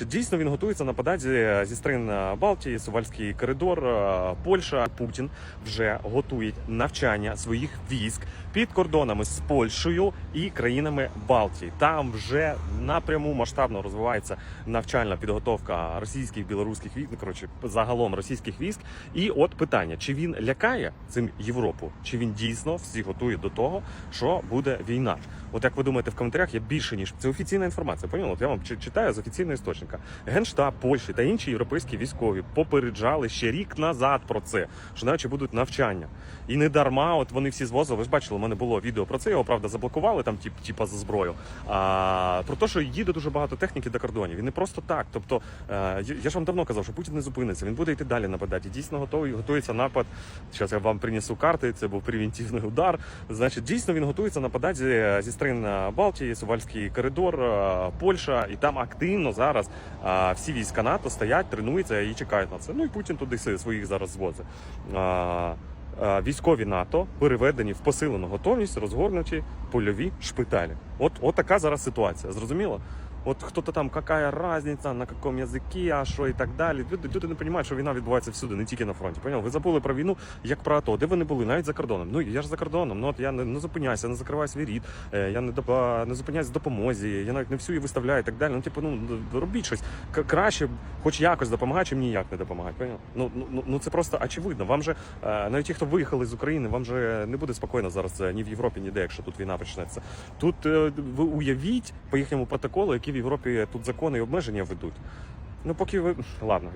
Дійсно він готується нападати зі сторін е, Балтії, Сувальський коридор, е, Польща. Путін вже готує навчання своїх військ під кордонами з Польщею і країнами Балтії. Там вже напряму масштабно розвивається навчальна підготовка російських білоруських військ, ну, коротше, загалом російських військ. І от питання: чи він лякає цим Європу, чи він дійсно всіх готує до того, що буде війна? От як ви думаєте, в коментарях є більше ніж це офіційна інформація. Поняли? От я вам читаю з офіційної офіційного істочника. Генштаб Польщі та інші європейські військові попереджали ще рік назад про це, що навіть будуть навчання. І не дарма, от вони всі звозили. Ви ж бачили, у мене було відео про це. Його правда заблокували там, тип, типа за зброю. А про те, що їде дуже багато техніки до кордонів. І не просто так. Тобто, е, я- ж вам давно казав, що Путін не зупиниться. Він буде йти далі нападати. І дійсно готовий готується напад. Зараз я вам принесу карти. Це був превентивний удар. Значить, дійсно він готується нападати зі, зі сторін е, Балтії, Сувальський коридор, е, Польща, і там активно зараз е, всі війська НАТО стоять, тренуються і чекають на це. Ну і Путін туди своїх зараз звозить. Військові НАТО переведені в посилену готовність розгорнуті польові шпиталі. От, от така зараз ситуація. Зрозуміло? От хто-то там, какая разниця, на якому язикі, а що і так далі. Люди, люди не розуміють, що війна відбувається всюди, не тільки на фронті. Поняли? Ви забули про війну, як про АТО. Де ви не були? Навіть за кордоном. Ну я ж за кордоном. Ну от я не, не зупиняюся, не закриваю свій рід, е, я не доп... не зупиняюсь допомозі, я навіть не всю її виставляю і так далі. Ну, типу, ну робіть щось. Краще, хоч якось допомагає, чим ніяк не допомагає. Поняли? Ну, ну, ну, ну це просто очевидно. Вам же е, навіть ті, хто виїхали з України, вам же не буде спокійно зараз е, ні в Європі, ніде, якщо тут війна почнеться. Тут е, ви уявіть по їхньому протоколу, які в Європі тут закони і обмеження ведуть. Ну, поки ви ладно,